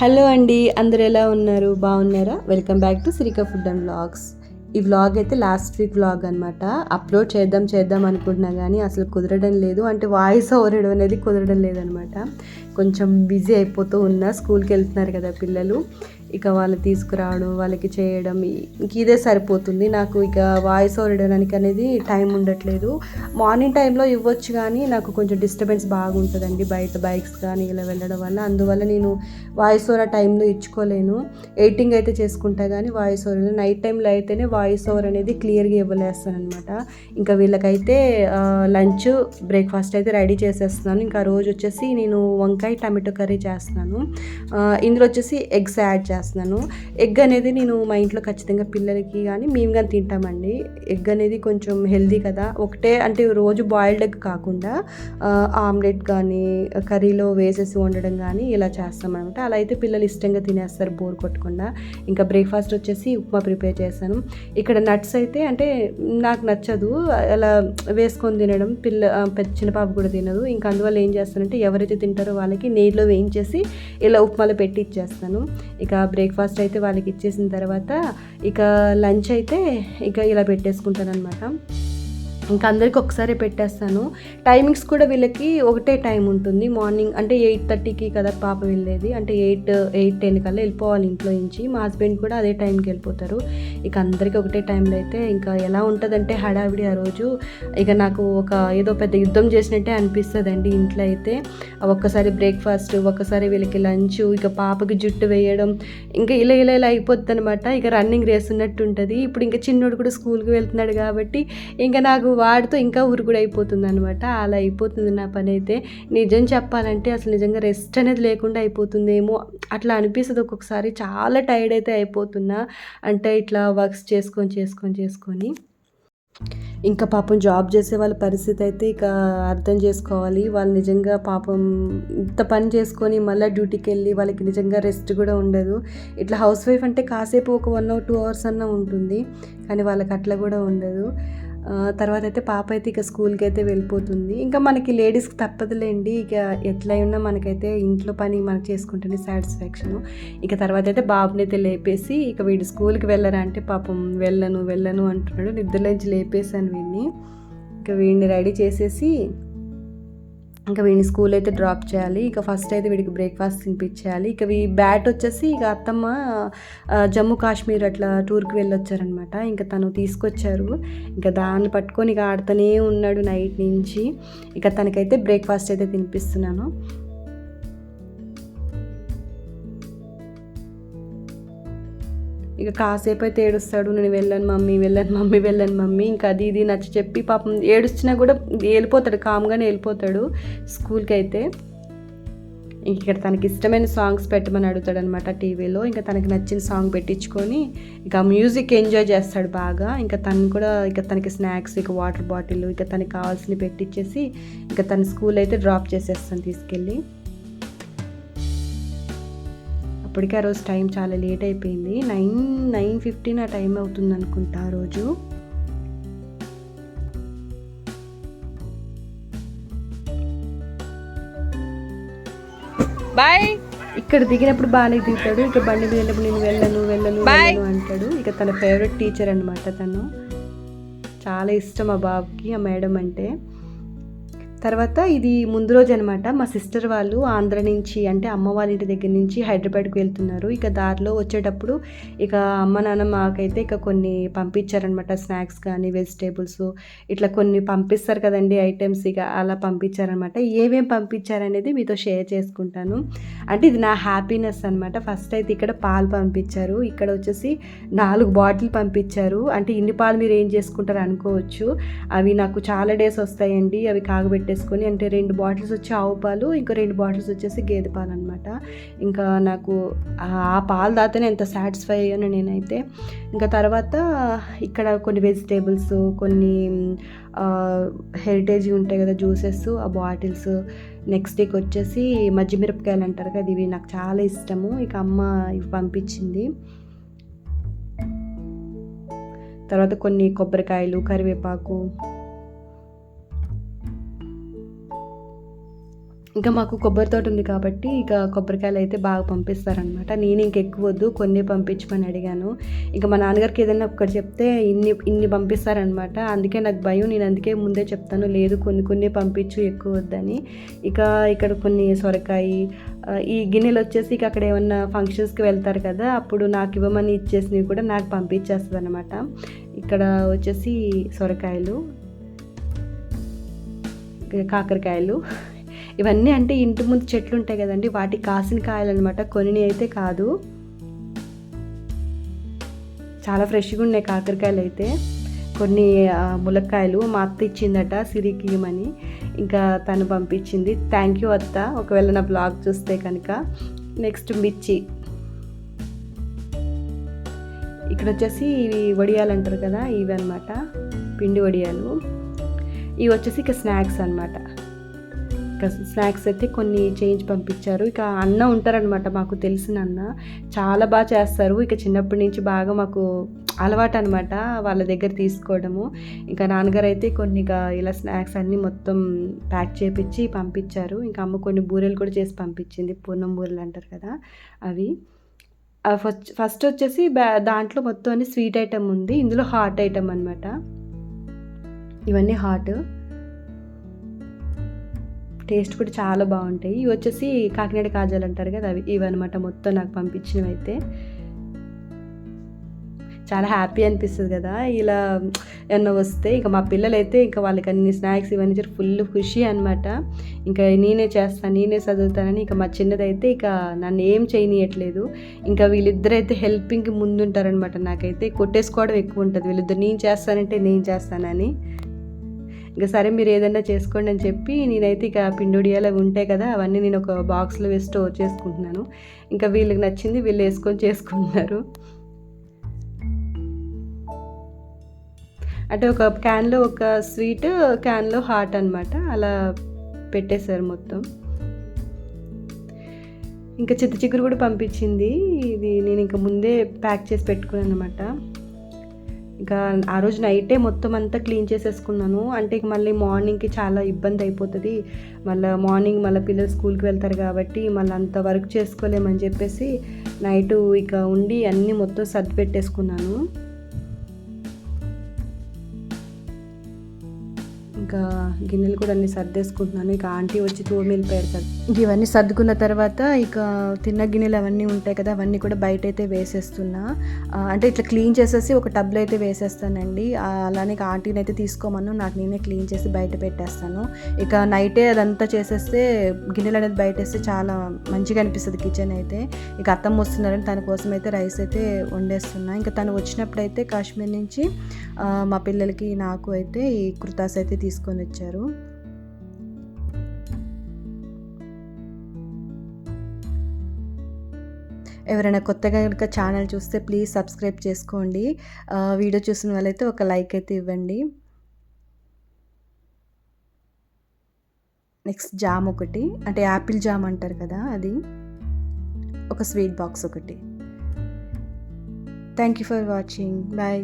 Hello అండి అందరు ఎలా ఉన్నారు? బాగున్నారా? Welcome back to Srika food and vlogs ఈ వ్లాగ్ అయితే లాస్ట్ వీక్ వ్లాగ్ అనమాట అప్లోడ్ చేద్దాం చేద్దాం అనుకుంటున్నా కానీ అసలు కుదరడం లేదు. అంటే వాయిస్ ఓవర్ అనేది కుదరడం లేదనమాట కొంచెం బిజీ అయిపోతూ ఉన్నా స్కూల్కి వెళ్తున్నారు కదా పిల్లలు. ఇక వాళ్ళు తీసుకురావడం వాళ్ళకి చేయడం ఇంక ఇదే సరిపోతుంది. నాకు ఇక వాయిస్ ఓవర్ ఇవ్వడానికి అనేది టైం ఉండట్లేదు. మార్నింగ్ టైంలో ఇవ్వచ్చు కానీ నాకు కొంచెం డిస్టర్బెన్స్ బాగుంటుందండి. బయట బైక్స్ కానీ ఇలా వెళ్ళడం వల్ల. అందువల్ల నేను వాయిస్ ఓవర్ టైంలో ఇచ్చుకోలేను. ఎయిటింగ్ అయితే చేసుకుంటా కానీ వాయిస్ ఓవర్ నైట్ టైంలో అయితేనే వాయిస్ ఓవర్ అనేది క్లియర్గా ఇవ్వలేస్తాను అనమాట ఇంకా వీళ్ళకైతే లంచ్ బ్రేక్ఫాస్ట్ అయితే రెడీ చేసేస్తున్నాను. ఇంకా రోజు వచ్చేసి నేను వంకాయ టమాటో కర్రీ చేస్తున్నాను. ఇందులో వచ్చేసి ఎగ్స్ యాడ్ చేస్తున్నాను. ఎగ్ అనేది నేను మా ఇంట్లో ఖచ్చితంగా పిల్లలకి కానీ మేము కానీ తింటామండి. ఎగ్ అనేది కొంచెం హెల్దీ కదా. ఒకటే అంటే రోజు బాయిల్డ్ ఎగ్ కాకుండా ఆమ్లెట్ కానీ కర్రీలో వేసేసి వండడం కానీ ఇలా చేస్తామన్నమాట. అలా అయితే పిల్లలు ఇష్టంగా తినేస్తారు బోర్ కొట్టకుండా. ఇంకా బ్రేక్ఫాస్ట్ వచ్చేసి ఉప్మా ప్రిపేర్ చేశాను. ఇక్కడ నట్స్ అయితే అంటే నాకు నచ్చదు. అలా వేసుకొని తినడం పిల్ల పెద్ద చిన్న పాప కూడా తినదు. ఇంకా అందువల్ల ఏం చేస్తానంటే ఎవరైతే తింటారో వాళ్ళకి నీళ్ళు వేయించేసి ఇలా ఉప్మాలో పెట్టి ఇచ్చేస్తాను ఇక బ్రేక్ఫాస్ట్ అయితే వాళ్ళకి ఇచ్చేసిన తర్వాత ఇక లంచ్ అయితే ఇక ఇలా పెట్టేసుకుంటాను అనమాట ఇంకా అందరికి ఒకసారి పెట్టేస్తాను. టైమింగ్స్ కూడా వీళ్ళకి ఒకటే టైం ఉంటుంది. మార్నింగ్ అంటే ఎయిట్ థర్టీకి కదా పాప వెళ్ళేది. అంటే ఎయిట్ ఎయిట్ టెన్ కల్లా వెళ్ళిపోవాలి ఇంట్లో నుంచి. మా హస్బెండ్ కూడా అదే టైంకి వెళ్ళిపోతారు. ఇక అందరికీ ఒకటే టైంలో అయితే ఇంకా ఎలా ఉంటుందంటే హడావిడి ఆ రోజు. ఇక నాకు ఒక ఏదో పెద్ద యుద్ధం చేసినట్టే అనిపిస్తుందండి ఇంట్లో అయితే. ఒక్కసారి బ్రేక్ఫాస్ట్ ఒక్కసారి వీళ్ళకి లంచ్ ఇక పాపకి జుట్టు వేయడం. ఇంకా ఇలా ఇలా ఇలా అయిపోతుంది అనమాట ఇక రన్నింగ్ రేస్ ఉన్నట్టు ఉంటుంది ఇప్పుడు ఇంకా చిన్నోడు కూడా స్కూల్కి వెళ్తున్నాడు కాబట్టి ఇంకా నాకు వాడితో ఇంకా ఉరుకుడు అయిపోతుంది అనమాట అలా అయిపోతుంది నా పని అయితే నిజం చెప్పాలంటే అసలు నిజంగా రెస్ట్ అనేది లేకుండా అయిపోతుందేమో అట్లా అనిపిస్తుంది ఒక్కొక్కసారి. చాలా టైర్డ్ అయితే అయిపోతున్నా. అంటే ఇట్లా వర్క్స్ చేసుకొని చేసుకొని చేసుకొని. ఇంకా పాపం జాబ్ చేసే వాళ్ళ పరిస్థితి అయితే ఇక అర్థం చేసుకోవాలి. వాళ్ళు నిజంగా పాపం ఇంత పని చేసుకొని మళ్ళీ డ్యూటీకి వెళ్ళి వాళ్ళకి నిజంగా రెస్ట్ కూడా ఉండదు. ఇట్లా హౌస్ వైఫ్ అంటే కాసేపు ఒక వన్ అవర్ టూ అవర్స్ అన్న ఉంటుంది. కానీ వాళ్ళకి అట్లా కూడా ఉండదు. తర్వాత అయితే పాప అయితే ఇక స్కూల్కి అయితే వెళ్ళిపోతుంది. ఇంకా మనకి లేడీస్కి తప్పదులేండి. ఇక ఎట్లా ఉన్నా మనకైతే ఇంట్లో పని మనకు చేసుకుంటేనే సాటిస్ఫాక్షను. ఇక తర్వాత అయితే బాబుని అయితే లేపేసి ఇక వీడు స్కూల్కి వెళ్ళరా అంటే పాపం వెళ్ళను వెళ్ళను అంటున్నాడు. నిద్రలోంచి లేపేశాను వీడిని. ఇక వీడిని రెడీ చేసేసి ఇంకా వీడిని స్కూల్ అయితే డ్రాప్ చేయాలి. ఇక ఫస్ట్ అయితే వీడికి బ్రేక్ఫాస్ట్ తినిపించేయాలి. ఇక వీ బ్యాట్ వచ్చేసి ఇక అత్తమ్మ జమ్మూ కాశ్మీర్ అట్లా టూర్కి వెళ్ళొచ్చారనమాట. ఇంకా తను తీసుకొచ్చారు. ఇంకా దాన్ని పట్టుకొని ఇక ఆడుతూనే ఉన్నాడు నైట్ నుంచి. ఇక తనకైతే బ్రేక్ఫాస్ట్ అయితే తినిపిస్తున్నాను. ఇక కాసేపు అయితే ఏడుస్తాడు నేను వెళ్ళాను మమ్మీ వెళ్ళాను మమ్మీ వెళ్ళాను మమ్మీ. ఇంకా అది ఇది నచ్చ చెప్పి పాపం ఏడుస్తున్నా కూడా వెళ్ళిపోతాడు కామ్గానే వెళ్ళిపోతాడు స్కూల్కి అయితే ఇక్కడ తనకి ఇష్టమైన సాంగ్స్ పెట్టమని అడుగుతాడు అనమాట టీవీలో. ఇంకా తనకి నచ్చిన సాంగ్ పెట్టించుకొని ఇక మ్యూజిక్ ఎంజాయ్ చేస్తాడు బాగా. ఇంకా తను కూడా ఇక తనకి స్నాక్స్ ఇక వాటర్ బాటిల్ ఇక తనకి కావాల్సినవి పెట్టించేసి ఇంకా తన స్కూల్ అయితే డ్రాప్ చేసేస్తాను తీసుకెళ్ళి. అప్పటికే ఆ రోజు టైం చాలా లేట్ అయిపోయింది. నైన్ నైన్ ఫిఫ్టీన్ ఆ టైం అవుతుంది అనుకుంటా ఆ రోజు. బాయ్ ఇక్కడ దిగినప్పుడు బాగానే దిగుతాడు. ఇక బండి మీద వెళ్ళినప్పుడు నేను వెళ్ళను వెళ్ళను వెళ్ళను అంటాడు. ఇక తన ఫేవరెట్ టీచర్ అనమాట తను. చాలా ఇష్టం ఆ బాబుకి ఆ మేడం అంటే. తర్వాత ఇది ముందు రోజు అనమాట మా సిస్టర్ వాళ్ళు ఆంధ్ర నుంచి అంటే అమ్మ వాళ్ళ ఇంటి దగ్గర నుంచి హైదరాబాద్కి వెళ్తున్నారు. ఇక దారిలో వచ్చేటప్పుడు ఇక అమ్మ నాన్న మాకైతే ఇక కొన్ని పంపించారనమాట. స్నాక్స్ కానీ వెజిటేబుల్స్ ఇట్లా కొన్ని పంపిస్తారు కదండి ఐటమ్స్ ఇక అలా పంపించారనమాట. ఏమేమి పంపించారనేది మీతో షేర్ చేసుకుంటాను. అంటే ఇది నా హ్యాపీనెస్ అనమాట. ఫస్ట్ అయితే ఇక్కడ పాలు పంపించారు. ఇక్కడ వచ్చేసి నాలుగు బాటిల్ పంపించారు. అంటే ఇన్ని పాలు మీరు ఏం చేసుకుంటారు అనుకోవచ్చు అవి నాకు చాలా డేస్ వస్తాయండి. అవి కాగబెట్టి పెట్టేసుకొని అంటే రెండు బాటిల్స్ వచ్చి ఆవు పాలు ఇంకా రెండు బాటిల్స్ వచ్చేసి గేదె పాలు అనమాట ఇంకా నాకు ఆ పాలు దాతనే ఎంత సాటిస్ఫై అయ్యాను నేనైతే. ఇంకా తర్వాత ఇక్కడ కొన్ని వెజిటేబుల్స్ కొన్ని హెరిటేజ్ ఉంటాయి కదా జ్యూసెస్ ఆ బాటిల్స్ నెక్స్ట్ డేకి వచ్చేసి మజ్జిమిరపకాయలు అంటారు కదా ఇవి నాకు చాలా ఇష్టము. ఇక అమ్మ ఇవి పంపించింది. తర్వాత కొన్ని కొబ్బరికాయలు కరివేపాకు ఇంకా మాకు కొబ్బరి తోట ఉంది కాబట్టి ఇక కొబ్బరికాయలు అయితే బాగా పంపిస్తారనమాట నేను ఇంక ఎక్కువ వద్దు కొన్ని పంపించమని అడిగాను. ఇంకా మా నాన్నగారికి ఏదైనా ఒక్కటి చెప్తే ఇన్ని ఇన్ని పంపిస్తారనమాట అందుకే నాకు భయం నేను అందుకే ముందే చెప్తాను లేదు కొన్ని కొన్ని పంపించు ఎక్కువ వద్దని. ఇక ఇక్కడ కొన్ని సొరకాయ ఈ గిన్నెలు వచ్చేసి ఇక అక్కడ ఏమన్నా ఫంక్షన్స్కి వెళ్తారు కదా అప్పుడు నాకు ఇవ్వమని ఇచ్చేసినవి కూడా నాకు పంపించేస్తుంది అనమాట ఇక్కడ వచ్చేసి సొరకాయలు కాకరకాయలు. ఇవన్నీ అంటే ఇంటి ముందు చెట్లు ఉంటాయి కదండి వాటికి కాసిన కాయలు అనమాట కొన్ని అయితే కాదు. చాలా ఫ్రెష్గా ఉన్నాయి కాకరకాయలు అయితే. కొన్ని ములక్కాయలు మా అత్త ఇచ్చిందట సిరికి అని ఇంకా తను పంపించింది. థ్యాంక్ యూ అత్త. ఒకవేళ నా బ్లాగ్ చూస్తే కనుక. నెక్స్ట్ మిర్చి. ఇక్కడ వచ్చేసి ఇవి వడియాలు అంటారు కదా ఇవి అనమాట పిండి వడియాలు. ఇవి వచ్చేసి ఇక స్నాక్స్ అనమాట స్నాక్స్ అయితే కొన్ని చేయించి పంపించారు. ఇక అన్న ఉంటారనమాట మాకు తెలిసిన అన్న. చాలా బాగా చేస్తారు. ఇక చిన్నప్పటి నుంచి బాగా మాకు అలవాటు అనమాట వాళ్ళ దగ్గర తీసుకోవడము. ఇంకా నాన్నగారు అయితే కొన్ని ఇక ఇలా స్నాక్స్ అన్నీ మొత్తం ప్యాక్ చేపించి పంపించారు. ఇంకా అమ్మ కొన్ని బూరెలు కూడా చేసి పంపించింది. పూర్ణం బూరెలు అంటారు కదా అవి. ఫస్ట్ ఫస్ట్ వచ్చేసి బ్యా దాంట్లో మొత్తం అన్ని స్వీట్ ఐటమ్ ఉంది. ఇందులో హాట్ ఐటమ్ అనమాట ఇవన్నీ హాట్. టేస్ట్ కూడా చాలా బాగుంటాయి. ఇవి వచ్చేసి కాకినాడ కాజాలు అంటారు కదా అవి ఇవన్నమాట మొత్తం నాకు పంపించినవి అయితే చాలా హ్యాపీ అనిపిస్తుంది కదా. ఇలా ఏమన్నా వస్తే ఇంకా మా పిల్లలు అయితే ఇంకా వాళ్ళకి అన్ని స్నాక్స్ ఇవన్నీ చెప్పి ఫుల్ ఖుషి అనమాట ఇంకా నేనే చేస్తాను నేనే చదువుతానని ఇంకా మా చిన్నదైతే ఇక నన్ను ఏం చేయనీయట్లేదు. ఇంకా వీళ్ళిద్దరైతే హెల్పింగ్ ముందుంటారనమాట నాకైతే కొట్టేసుకోవడం ఎక్కువ ఉంటుంది. వీళ్ళిద్దరు నేను చేస్తానంటే నేను చేస్తానని. ఇంకా సరే మీరు ఏదైనా చేసుకోండి అని చెప్పి నేనైతే ఇక పిండుడియాలు అవి ఉంటాయి కదా అవన్నీ నేను ఒక బాక్స్లో వేసి స్టోర్ చేసుకుంటున్నాను. ఇంకా వీళ్ళకి నచ్చింది వీళ్ళు వేసుకొని చేసుకుంటున్నారు. అంటే ఒక క్యాన్లో ఒక స్వీట్ క్యాన్లో హాట్ అనమాట అలా పెట్టేశారు మొత్తం. ఇంకా చిత్త చిగురు కూడా పంపించింది. ఇది నేను ఇంకా ముందే ప్యాక్ చేసి పెట్టుకున్నాను అనమాట ఇంకా ఆ రోజు నైటే మొత్తం అంతా క్లీన్ చేసేసుకున్నాను. అంటే ఇక మళ్ళీ మార్నింగ్కి చాలా ఇబ్బంది అయిపోతుంది. మళ్ళీ మార్నింగ్ మళ్ళీ పిల్లలు స్కూల్కి వెళ్తారు కాబట్టి మళ్ళీ అంత వర్క్ చేసుకోలేమని చెప్పేసి నైట్ ఇక ఉండి అన్నీ మొత్తం సర్ది పెట్టేసుకున్నాను. ఇంకా గిన్నెలు కూడా అన్ని సర్దేసుకుంటున్నాను. ఇక ఆంటీ వచ్చి తోమి వెళ్ళిపోయారు కదా ఇంక ఇవన్నీ సర్దుకున్న తర్వాత ఇక తిన్న గిన్నెలు అవన్నీ ఉంటాయి కదా అవన్నీ కూడా బయట అయితే వేసేస్తున్నా అంటే ఇట్లా క్లీన్ చేసేసి ఒక టబ్లో అయితే వేసేస్తానండి. అలానే ఇక ఆంటీని అయితే తీసుకోమను నాకు నేనే క్లీన్ చేసి బయట పెట్టేస్తాను. ఇక నైటే అదంతా చేసేస్తే గిన్నెలు అనేది బయట వేస్తే చాలా మంచిగా అనిపిస్తుంది కిచెన్ అయితే. ఇక అత్తమ్మ వస్తున్నారని తన కోసం అయితే రైస్ అయితే వండేస్తున్నా. ఇంకా తను వచ్చినప్పుడు అయితే కాశ్మీర్ నుంచి మా పిల్లలకి నాకు అయితే ఈ కుర్తాస్ అయితే తీసుకొని వచ్చారు ఎవరైనా కొత్తగా కనుక ఛానల్ చూస్తే ప్లీజ్ సబ్స్క్రైబ్ చేసుకోండి. వీడియో చూసిన వాళ్ళైతే ఒక లైక్ అయితే ఇవ్వండి. నెక్స్ట్ జామ్ ఒకటి అంటే యాపిల్ జామ్ అంటారు కదా అది. ఒక స్వీట్ బాక్స్ ఒకటి. Thank you for watching. Bye.